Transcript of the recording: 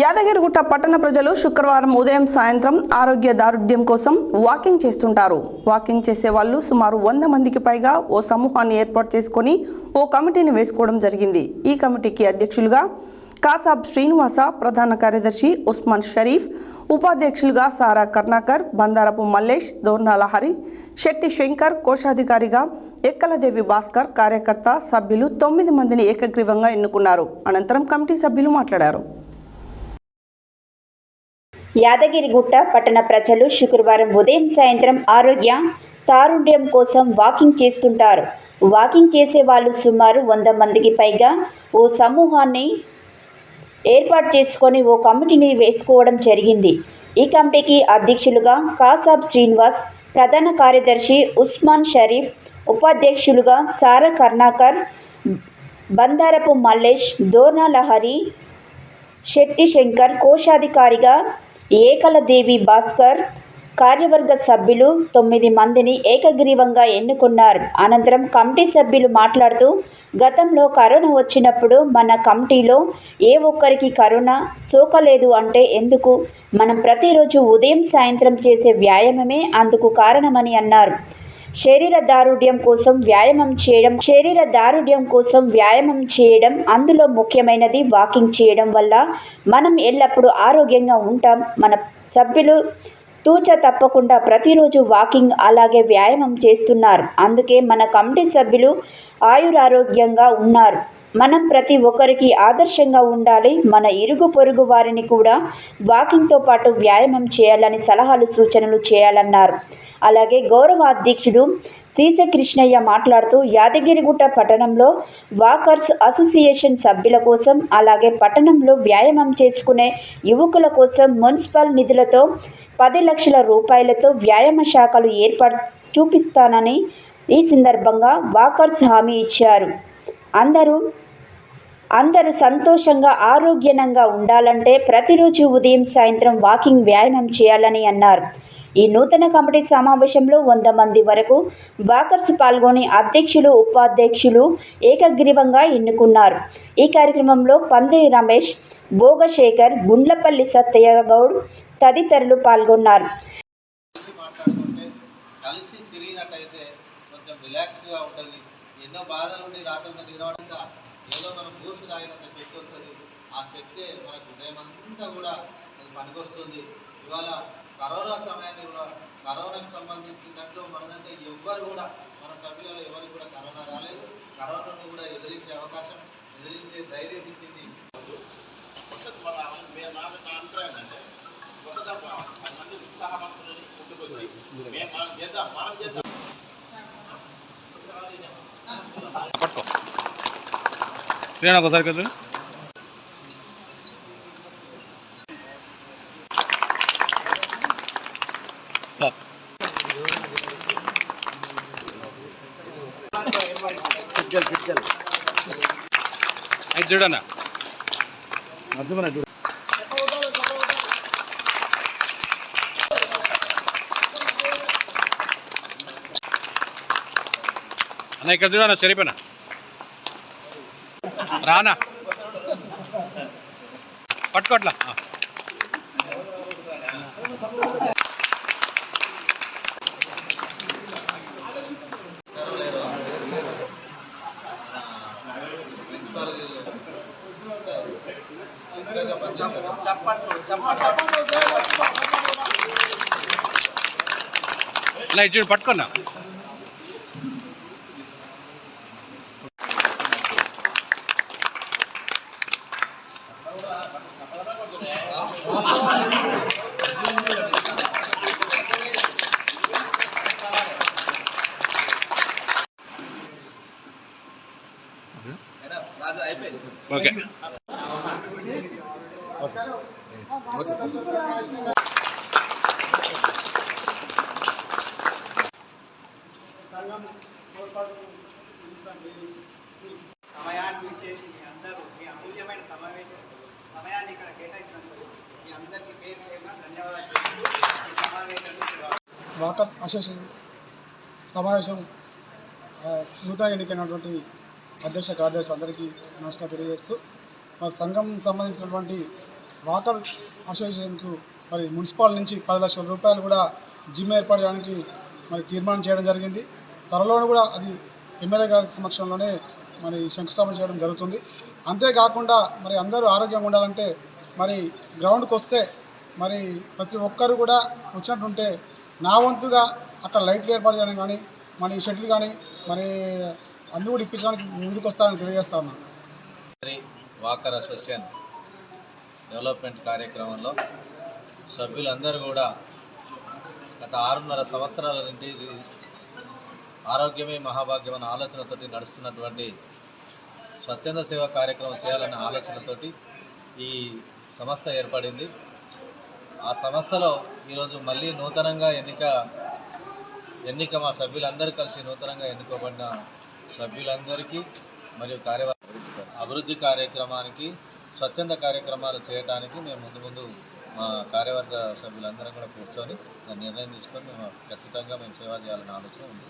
యాదగిరిగుట్ట పట్టణ ప్రజలు శుక్రవారం ఉదయం సాయంత్రం ఆరోగ్య దారుఢ్యం కోసం వాకింగ్ చేస్తుంటారు. వాకింగ్ చేసే వాళ్ళు సుమారు వంద మందికి పైగా ఓ సమూహాన్ని ఏర్పాటు చేసుకొని ఓ కమిటీని వేసుకోవడం జరిగింది. ఈ కమిటీకి అధ్యక్షులుగా కాసాబ్ శ్రీనివాస ప్రధాన కార్యదర్శి ఉస్మాన్ షరీఫ్ ఉపాధ్యక్షులుగా సారా కర్ణాకర్ బందారపు మల్లేష్ దోర్నాల హరి శెట్టి శంకర్ కోశాధికారిగా ఎక్కలదేవి భాస్కర్ కార్యకర్త సభ్యులు తొమ్మిది మందిని ఏకగ్రీవంగా ఎన్నుకున్నారు. అనంతరం కమిటీ సభ్యులు మాట్లాడారు. యాదగిరిగుట్ట పట్టణ ప్రజలు శుక్రవారం ఉదయం సాయంత్రం ఆరోగ్య తారుణ్యం కోసం వాకింగ్ చేస్తుంటారు. వాకింగ్ చేసే వాళ్ళు సుమారు వంద మందికి పైగా ఓ సమూహాన్ని ఏర్పాటు చేసుకొని ఓ కమిటీని వేసుకోవడం జరిగింది. ఈ కమిటీకి అధ్యక్షులుగా కాసాబ్ శ్రీనివాస్ ప్రధాన కార్యదర్శి ఉస్మాన్ షరీఫ్ ఉపాధ్యక్షులుగా సారా కర్ణాకర్ బందారపు మల్లేష్ దోర్నాలహరి శెట్టి శంకర్ కోశాధికారిగా ఏకలదేవి భాస్కర్ కార్యవర్గ సభ్యులు తొమ్మిది మందిని ఏకగ్రీవంగా ఎన్నుకున్నారు. అనంతరం కమిటీ సభ్యులు మాట్లాడుతూ గతంలో కరోనా వచ్చినప్పుడు మన కమిటీలో ఏ ఒక్కరికి కరోనా సోకలేదు అంటే ఎందుకు? మనం ప్రతిరోజు ఉదయం సాయంత్రం చేసే వ్యాయామమే అందుకు కారణమని అన్నారు. శరీర దారుఢ్యం కోసం వ్యాయామం చేయడం శరీర దారుఢ్యం కోసం వ్యాయామం చేయడం అందులో ముఖ్యమైనది వాకింగ్ చేయడం వల్ల మనం ఎల్లప్పుడూ ఆరోగ్యంగా ఉంటాం. మన సభ్యులు తూచ తప్పకుండా ప్రతిరోజు వాకింగ్ అలాగే వ్యాయామం చేస్తున్నారు. అందుకే మన కమిటీ సభ్యులు ఆయురారోగ్యంగా ఉన్నారు. మనం ప్రతి ఒక్కరికి ఆదర్శంగా ఉండాలి. మన ఇరుగు పొరుగు వారిని కూడా వాకింగ్తో పాటు వ్యాయామం చేయాలని సలహాలు సూచనలు చేయాలన్నారు. అలాగే గౌరవ అధ్యక్షుడు సీస కృష్ణయ్య మాట్లాడుతూ యాదగిరిగుట్ట పట్టణంలో వాకర్స్ అసోసియేషన్ సభ్యుల కోసం అలాగే పట్టణంలో వ్యాయామం చేసుకునే యువకుల కోసం మున్సిపల్ నిధులతో పది లక్షల రూపాయలతో వ్యాయామ శాఖలు ఏర్పాటు చూపిస్తానని ఈ సందర్భంగా వాకర్స్ హామీ ఇచ్చారు. అందరూ అందరూ సంతోషంగా ఆరోగ్యంగా ఉండాలంటే ప్రతిరోజు ఉదయం సాయంత్రం వాకింగ్ వ్యాయామం చేయాలని అన్నారు. ఈ నూతన కమిటీ సమావేశంలో వంద మంది వరకు వాకర్స్ పాల్గొని అధ్యక్షులు ఉపాధ్యక్షులు ఏకగ్రీవంగా ఎన్నుకున్నారు. ఈ కార్యక్రమంలో పందిరి రమేష్ భోగశేఖర్ గుండ్లపల్లి సత్తయ్య గౌడ్ తదితరులు పాల్గొన్నారు. కలిసి కలిసి తిరిగినట్టయితే కొంచెం రిలాక్స్గా ఉంటుంది. ఎన్నో బాధల నుండి రాత్రి నిలవడంగా ఏదో మనం బూసు తాగినంత శక్తి వస్తుంది. ఆ శక్తి మనకు ఉదయం అంతా కూడా అది పనికొస్తుంది. ఇవాళ కరోనా సమయాన్ని కూడా కరోనాకు సంబంధించినట్లు మనదంటే ఎవ్వరు కూడా మన సభ్యులలో ఎవరికి కూడా కరోనా రాలేదు. కరోనాను కూడా ఎదిరించే అవకాశం ఎదిరించే ధైర్యం ఇచ్చింది. మన ఉత్సాహవంతులని ముందుకొచ్చి మేము మనం చేద్దాం మనం చేద్దాం. పట్టుకో శ్రీనా ఒకసారి కదా సార్ అయితే చూడన్నా అన్న ఇక్కడ చూడన్న సరిపోయినా రానా? పట్టుకోట్లా. ప్రిన్సిపాల్ అన్న పట్టుకున్నా ఓకే. సమయాన్ని చేసి మీ అందరూ మీ అమూల్యమైన సమావేశం సమయాన్ని ఇక్కడ కేటాయించినందుకు మీ అందరికీ పేరు పేరున ధన్యవాదాలు వాటర్ అసోసియేషన్ సమావేశం నూతన ఎన్నికైనటువంటి అధ్యక్ష కార్యదర్శి అందరికీ నమస్కారం తెలియజేస్తూ మరి సంఘం సంబంధించినటువంటి వాకర్ అసోసియేషన్కు మరి మున్సిపల్ నుంచి పది లక్షల రూపాయలు కూడా జిమ్ ఏర్పాటు చేయడానికి మరి తీర్మానం చేయడం జరిగింది. త్వరలోనే కూడా అది ఎమ్మెల్యే గారి సమక్షంలోనే మరి శంకుస్థాపన చేయడం జరుగుతుంది. అంతేకాకుండా మరి అందరూ ఆరోగ్యంగా ఉండాలంటే మరి గ్రౌండ్కి వస్తే మరి ప్రతి ఒక్కరు కూడా వచ్చినట్టుంటే నా వంతుగా అక్కడ లైట్లు ఏర్పాటు చేయడం కానీ మరి షటిల్ కానీ మరి అన్నీ కూడా ఇప్పించడానికి ముందుకు వస్తారని తెలియజేస్తా ఉన్నాను మరి వాకర్ అసోసియేషన్ డెవలప్మెంట్ కార్యక్రమంలో సభ్యులందరూ కూడా గత ఆరున్నర సంవత్సరాల నుండి ఆరోగ్యమే మహాభాగ్యం అనే ఆలోచనతోటి నడుస్తున్నటువంటి స్వచ్ఛంద సేవ కార్యక్రమం చేయాలనే ఆలోచనతోటి ఈ సంస్థ ఏర్పడింది. ఆ సంస్థలో ఈరోజు మళ్ళీ నూతనంగా ఎన్నిక ఎన్నిక మా సభ్యులందరూ కలిసి నూతనంగా ఎన్నుకోబడిన సభ్యులందరికీ మరియు కార్య అభివృద్ధి కార్యక్రమానికి స్వచ్ఛంద కార్యక్రమాలు చేయడానికి మేము ముందు ముందు మా కార్యవర్గ సభ్యులందరం కూడా కూర్చొని దాని నిర్ణయం తీసుకొని మేము ఖచ్చితంగా మేము సేవ చేయాలనే ఆలోచన ఉంది.